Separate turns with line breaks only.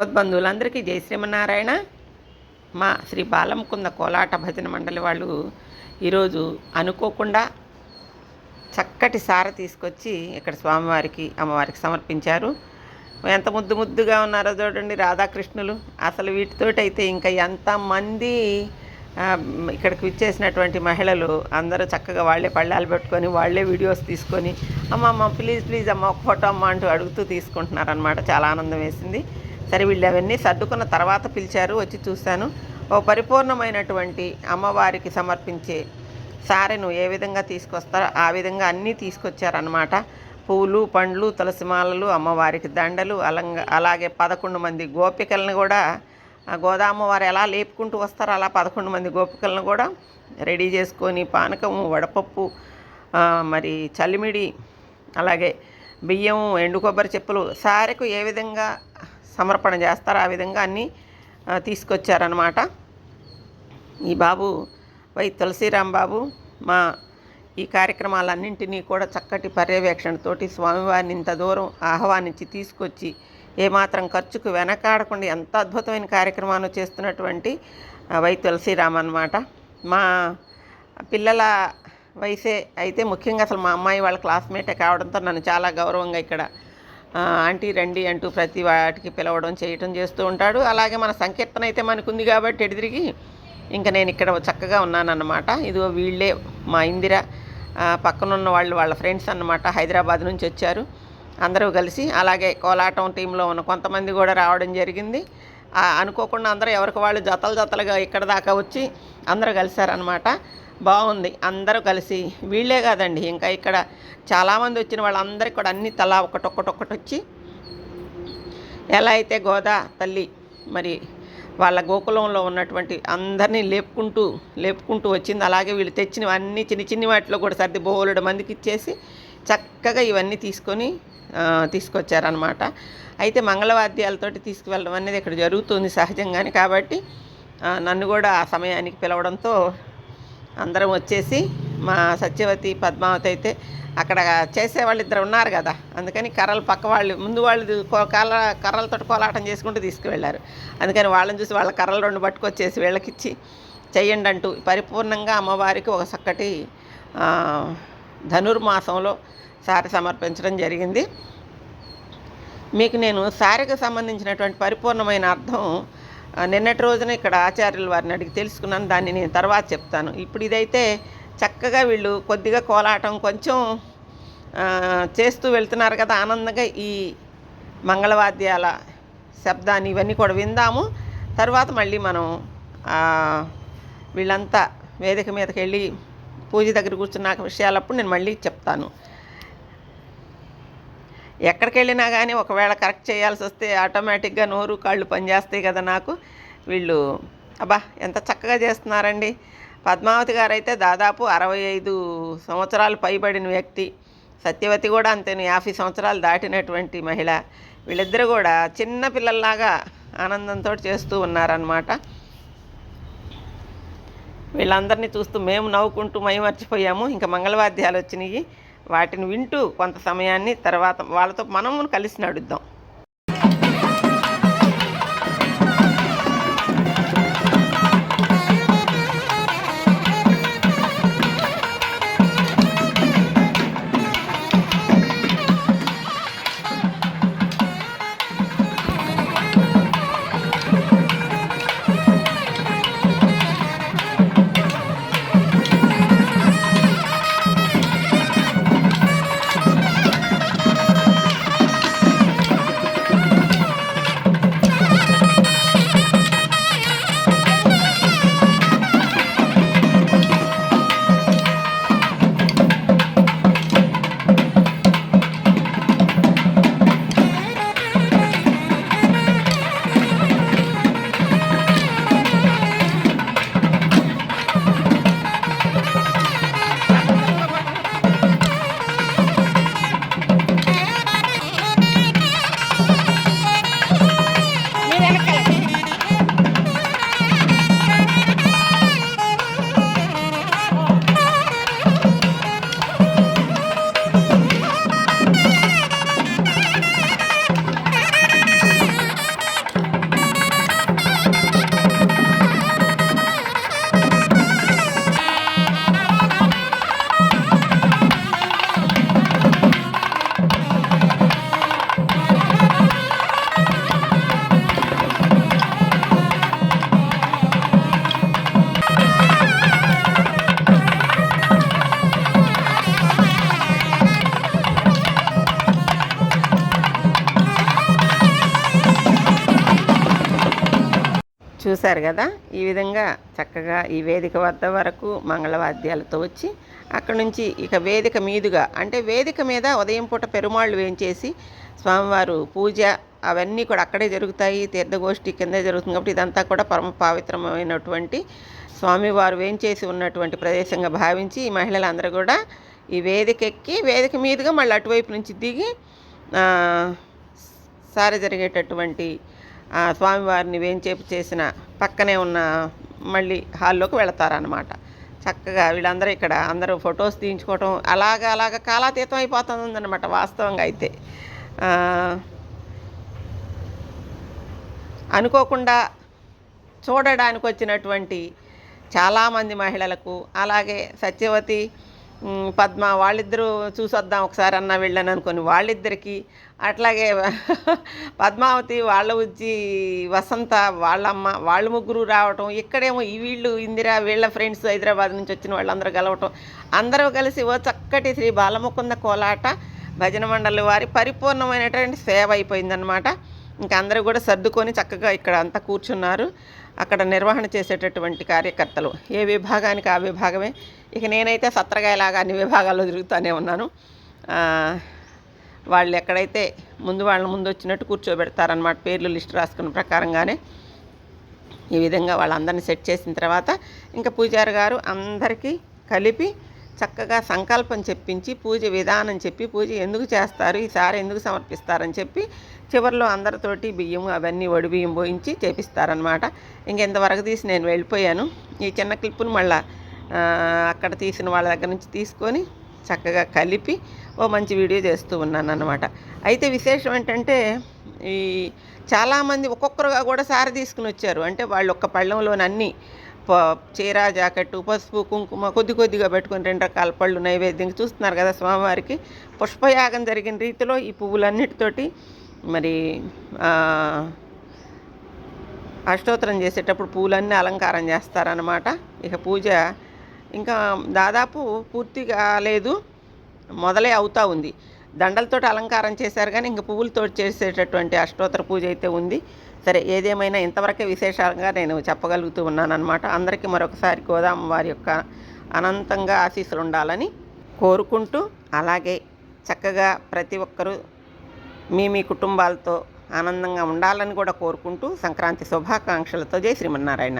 బంధువులందరికీ జై శ్రీమన్నారాయణ. మా శ్రీ బాలముకుంద కోలాట భజన మండలి వాళ్ళు ఈరోజు అనుకోకుండా చక్కటి సార తీసుకొచ్చి ఇక్కడ స్వామివారికి అమ్మవారికి సమర్పించారు. ఎంత ముద్దు ముద్దుగా ఉన్నారో చూడండి రాధాకృష్ణులు. అసలు వీటితోటి అయితే ఇంకా ఎంతమంది ఇక్కడికి విచ్చేసినటువంటి మహిళలు అందరూ చక్కగా వాళ్ళే పళ్ళాలు పెట్టుకొని వాళ్ళే వీడియోస్ తీసుకొని అమ్మ అమ్మ ప్లీజ్ ప్లీజ్ అమ్మ ఒక ఫోటో అమ్మ అంటూ అడుగుతూ తీసుకుంటున్నారనమాట చాలా ఆనందం వేసింది. సరే వీళ్ళు అవన్నీ సర్దుకున్న తర్వాత పిలిచారు వచ్చి చూశాను. ఓ పరిపూర్ణమైనటువంటి అమ్మవారికి సమర్పించే సారెను ఏ విధంగా తీసుకొస్తారో ఆ విధంగా అన్నీ తీసుకొచ్చారనమాట పూలు పండ్లు తులసిమాలలు అమ్మవారికి దండలు అలంగా అలాగే పదకొండు మంది గోపికలను కూడా ఆ గోదామ్మవారు ఎలా లేపుకుంటూ వస్తారో అలా పదకొండు మంది గోపికలను కూడా రెడీ చేసుకొని పానకము వడపప్పు మరి చలిమిడి అలాగే బియ్యం ఎండు కొబ్బరి చెప్పులు సారెకు ఏ విధంగా సమర్పణ చేస్తారు? ఆ విధంగా అన్నీ తీసుకొచ్చారనమాట ఈ బాబు వై తులసిరాం బాబు మా ఈ కార్యక్రమాలన్నింటినీ కూడా చక్కటి పర్యవేక్షణతోటి స్వామివారిని ఇంత దూరం ఆహ్వానించి తీసుకొచ్చి ఏమాత్రం ఖర్చుకు వెనకాడకుండా ఎంత అద్భుతమైన కార్యక్రమాన్ని చేస్తున్నటువంటి వై తులసిరామ్ అనమాట మా పిల్లల వయసే అయితే ముఖ్యంగా అసలు మా అమ్మాయి వాళ్ళ క్లాస్మేటే కావడంతో నన్ను చాలా గౌరవంగా ఇక్కడ ఆంటీ రండి అంటూ ప్రతి వాటికి పిలవడం చేయటం చేస్తూ ఉంటాడు. అలాగే మన సంకీర్తన అయితే మనకు ఉంది కాబట్టి ఎడిదిరిగి ఇంకా నేను ఇక్కడ చక్కగా ఉన్నానన్నమాట. ఇదిగో వీళ్ళే మా ఇందిర పక్కనున్న వాళ్ళు వాళ్ళ ఫ్రెండ్స్ అన్నమాట. హైదరాబాద్ నుంచి వచ్చారు. అందరూ కలిసి అలాగే కోలాటం టీంలో ఉన్న కొంతమంది కూడా రావడం జరిగింది. అనుకోకుండా అందరూ ఎవరికి వాళ్ళు జతలు జతలుగా ఇక్కడ దాకా వచ్చి అందరూ కలిశారనమాట బాగుంది. అందరూ కలిసి వీళ్ళే కాదండి. ఇంకా ఇక్కడ చాలామంది వచ్చిన వాళ్ళందరికీ కూడా అన్ని తలా ఒకటొక్కటొక్కటి వచ్చి ఎలా అయితే గోదా తల్లి మరి వాళ్ళ గోకులంలో ఉన్నటువంటి అందరినీ లేపుకుంటూ లేపుకుంటూ వచ్చింది. అలాగే వీళ్ళు తెచ్చినవన్నీ చిన్న చిన్ని వాటిలో కూడా సర్ది బోలుడు మందికి ఇచ్చేసి చక్కగా ఇవన్నీ తీసుకొని తీసుకొచ్చారనమాట అయితే మంగళవాద్యాలతోటి తీసుకువెళ్ళడం అనేది ఇక్కడ జరుగుతుంది సహజంగానే కాబట్టి నన్ను కూడా ఆ సమయానికి పిలవడంతో అందరం వచ్చేసి మా సత్యవతి పద్మావతి అయితే అక్కడ చేసేవాళ్ళు ఇద్దరు ఉన్నారు కదా. అందుకని కర్రలు పక్క వాళ్ళు ముందు వాళ్ళు కర్ర కర్రలతో కోలాటం చేసుకుంటూ తీసుకువెళ్ళారు. అందుకని వాళ్ళని చూసి వాళ్ళ కర్రలు రెండు పట్టుకొచ్చేసి వీళ్ళకిచ్చి చెయ్యండి అంటూ పరిపూర్ణంగా అమ్మవారికి ఒక చక్కటి ధనుర్మాసంలో సారి సమర్పించడం జరిగింది. మీకు నేను సారికి సంబంధించినటువంటి పరిపూర్ణమైన అర్థం నిన్నటి రోజున ఇక్కడ ఆచార్యుల వారిని అడిగి తెలుసుకున్నాను. దాన్ని నేను తర్వాత చెప్తాను. ఇప్పుడు ఇదైతే చక్కగా వీళ్ళు కొద్దిగా కోలాటం కొంచెం చేస్తూ వెళ్తున్నారు కదా ఆనందంగా ఈ మంగళవాద్యాల శబ్దాన్ని ఇవన్నీ కూడా విందాము. తర్వాత మళ్ళీ మనం వీళ్ళంతా వేదిక మీదకి వెళ్ళి పూజ దగ్గర కూర్చున్నాక విషయాలప్పుడు నేను మళ్ళీ చెప్తాను. ఎక్కడికి వెళ్ళినా కానీ ఒకవేళ కరెక్ట్ చేయాల్సి వస్తే ఆటోమేటిక్గా నోరు కాళ్ళు పనిచేస్తాయి కదా నాకు. వీళ్ళు అబ్బా ఎంత చక్కగా చేస్తున్నారండి. పద్మావతి గారు అయితే దాదాపు అరవై ఐదు సంవత్సరాలు పైబడిన వ్యక్తి. సత్యవతి కూడా అంతేను యాభై సంవత్సరాలు దాటినటువంటి మహిళ. వీళ్ళిద్దరూ కూడా చిన్న పిల్లల్లాగా ఆనందంతో చేస్తూ ఉన్నారనమాట వీళ్ళందరినీ చూస్తూ మేము నవ్వుకుంటూ మై మర్చిపోయాము ఇంకా మంగళవాద్యాలు వచ్చినాయి వాటిని వింటూ కొంత సమయాన్ని తర్వాత వాళ్ళతో మనము కలిసి నడుద్దాం. చూశారు కదా? ఈ విధంగా చక్కగా ఈ వేదిక వద్ద వరకు మంగళవాద్యాలతో వచ్చి అక్కడ నుంచి ఇక వేదిక మీదుగా అంటే వేదిక మీద ఉదయం పూట పెరుమాళ్ళు వేయించేసి స్వామివారు పూజ అవన్నీ కూడా అక్కడే జరుగుతాయి. తీర్థగోష్ఠి కిందే జరుగుతుంది కాబట్టి ఇదంతా కూడా పరమ పవిత్రమైనటువంటి స్వామివారు వేయించేసి ఉన్నటువంటి ప్రదేశంగా భావించి ఈ మహిళలందరూ కూడా ఈ వేదిక ఎక్కి వేదిక మీదుగా మళ్ళీ అటువైపు నుంచి దిగి సార జరిగేటటువంటి స్వామివారిని వేంచేపు చేసిన పక్కనే ఉన్న మళ్ళీ హాల్లోకి వెళతారనమాట చక్కగా వీళ్ళందరూ ఇక్కడ అందరూ ఫొటోస్ తీయించుకోవటం అలాగ అలాగ కాలాతీతం అయిపోతుందన్నమాట వాస్తవంగా అయితే. అనుకోకుండా చూడడానికి వచ్చినటువంటి చాలామంది మహిళలకు అలాగే సత్యవతి పద్మ వాళ్ళిద్దరూ చూసొద్దాం ఒకసారి అన్న వెళ్ళాను అనుకొని వాళ్ళిద్దరికి అట్లాగే పద్మావతి వాళ్ళ ఉజ్జి వసంత వాళ్ళమ్మ వాళ్ళ ముగ్గురు రావటం ఇక్కడేమో ఈ వీళ్ళు ఇందిరా వీళ్ళ ఫ్రెండ్స్ హైదరాబాద్ నుంచి వచ్చిన వాళ్ళందరూ కలవటం అందరూ కలిసి ఓ చక్కటి శ్రీ బాలముకుంద కోలాట భజన మండలి వారి పరిపూర్ణమైనటువంటి సేవ అయిపోయిందనమాట ఇంకా అందరూ కూడా సర్దుకొని చక్కగా ఇక్కడ అంతా కూర్చున్నారు. అక్కడ నిర్వహణ చేసేటటువంటి కార్యకర్తలు. ఏ విభాగానికి ఆ విభాగమే. ఇక నేనైతే సత్రగాయలాగా అన్ని విభాగాల్లో తిరుగుతూనే ఉన్నాను. వాళ్ళు ఎక్కడైతే ముందు వాళ్ళ ముందు వచ్చినట్టు కూర్చోబెడతారనమాట పేర్లు లిస్ట్ రాసుకున్న ప్రకారంగానే. ఈ విధంగా వాళ్ళందరినీ సెట్ చేసిన తర్వాత ఇంకా పూజారి గారు అందరికీ కలిపి చక్కగా సంకల్పం చెప్పించి పూజ విధానం చెప్పి పూజ ఎందుకు చేస్తారు ఈసారి ఎందుకు సమర్పిస్తారని చెప్పి చివరిలో అందరితోటి బియ్యం అవన్నీ వడి బియ్యం పోయించి చేపిస్తారనమాట ఇంకెంతవరకు తీసి నేను వెళ్ళిపోయాను. ఈ చిన్న క్లిప్పును మళ్ళా అక్కడ తీసిన వాళ్ళ దగ్గర నుంచి తీసుకొని చక్కగా కలిపి ఓ మంచి వీడియో చేస్తూ ఉన్నాను అనమాట అయితే విశేషం ఏంటంటే ఈ చాలామంది ఒక్కొక్కరుగా కూడా సారి తీసుకుని వచ్చారు. అంటే వాళ్ళు ఒక్క పళ్ళంలోనన్నీ చీర జాకెట్టు పసుపు కుంకుమ కొద్ది కొద్దిగా పెట్టుకొని రెండు రకాల పళ్ళు నైవేద్యం చూస్తున్నారు కదా స్వామివారికి. పుష్పయాగం జరిగిన రీతిలో ఈ పువ్వులన్నిటితోటి మరి అష్టోత్తరం చేసేటప్పుడు పూలన్నీ అలంకారం చేస్తారనమాట ఇక పూజ ఇంకా దాదాపు పూర్తి కాలేదు మొదలే అవుతా ఉంది. దండలతోటి అలంకారం చేశారు కానీ ఇంకా పువ్వులతో చేసేటటువంటి అష్టోత్తర పూజ అయితే ఉంది. సరే ఏదేమైనా ఇంతవరకే విశేషంగా నేను చెప్పగలుగుతూ ఉన్నాను అనమాట అందరికీ మరొకసారి గోదాం వారి యొక్క అనంతంగా ఆశీస్సులు ఉండాలని కోరుకుంటూ అలాగే చక్కగా ప్రతి ఒక్కరూ మీ మీ కుటుంబాలతో ఆనందంగా ఉండాలని కూడా కోరుకుంటూ సంక్రాంతి శుభాకాంక్షలతో జై శ్రీమన్నారాయణ.